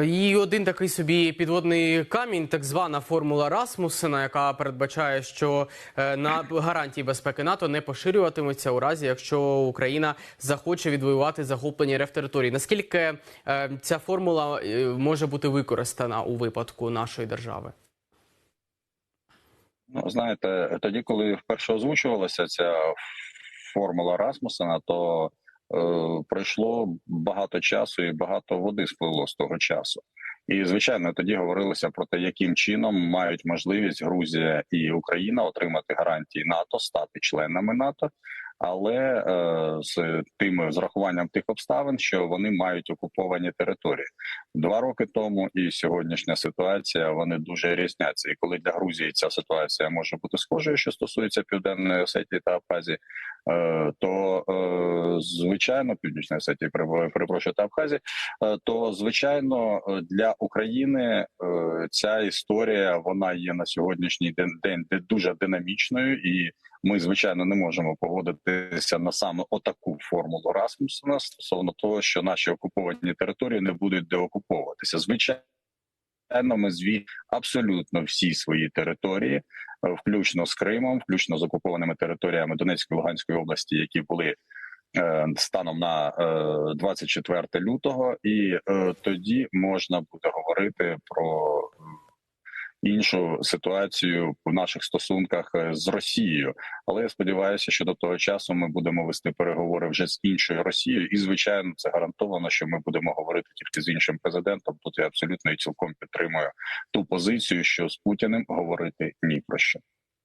І один такий собі підводний камінь, так звана формула Расмусена, яка передбачає, що е, на гарантії безпеки НАТО не поширюватимуться у разі, якщо Україна захоче відвоювати захоплені РФ території. Наскільки е, ця формула е, може бути використана у випадку нашої держави? Ну, знаєте, тоді, коли вперше озвучувалася ця формула Расмусена, то пройшло багато часу і багато води сплило з того часу. І звичайно, тоді говорилося про те, яким чином мають можливість Грузія і Україна отримати гарантії НАТО, стати членами НАТО, але е, з тим з рахуванням тих обставин, що вони мають окуповані території два роки тому, і сьогоднішня ситуація вони дуже різняться. І коли для Грузії ця ситуація може бути схожою, що стосується південної Осетії та Абхазії, е, то е, звичайно північної Осетії, перепрошую, та Абхазії, то звичайно для України ця історія вона є на сьогоднішній день день де дуже динамічною, і ми звичайно не можемо погодитися на саме отаку формулу Расмусена стосовно того, що наші окуповані території не будуть деокуповуватися. Звичайно, ми зві абсолютно всі свої території, е, включно з Кримом, включно з окупованими територіями Донецької Луганської області, які були е, станом на е, 24 лютого, і е, тоді можна буде говорити про е, іншу ситуацію в наших стосунках е, з Росією. Але я сподіваюся, що до того часу ми будемо вести переговори вже з іншою Росією, і звичайно, це гарантовано, що ми будемо говорити тільки з іншим президентом. Тут я абсолютно і цілком підтримую ту позицію, що з Путіним говорити ні про що.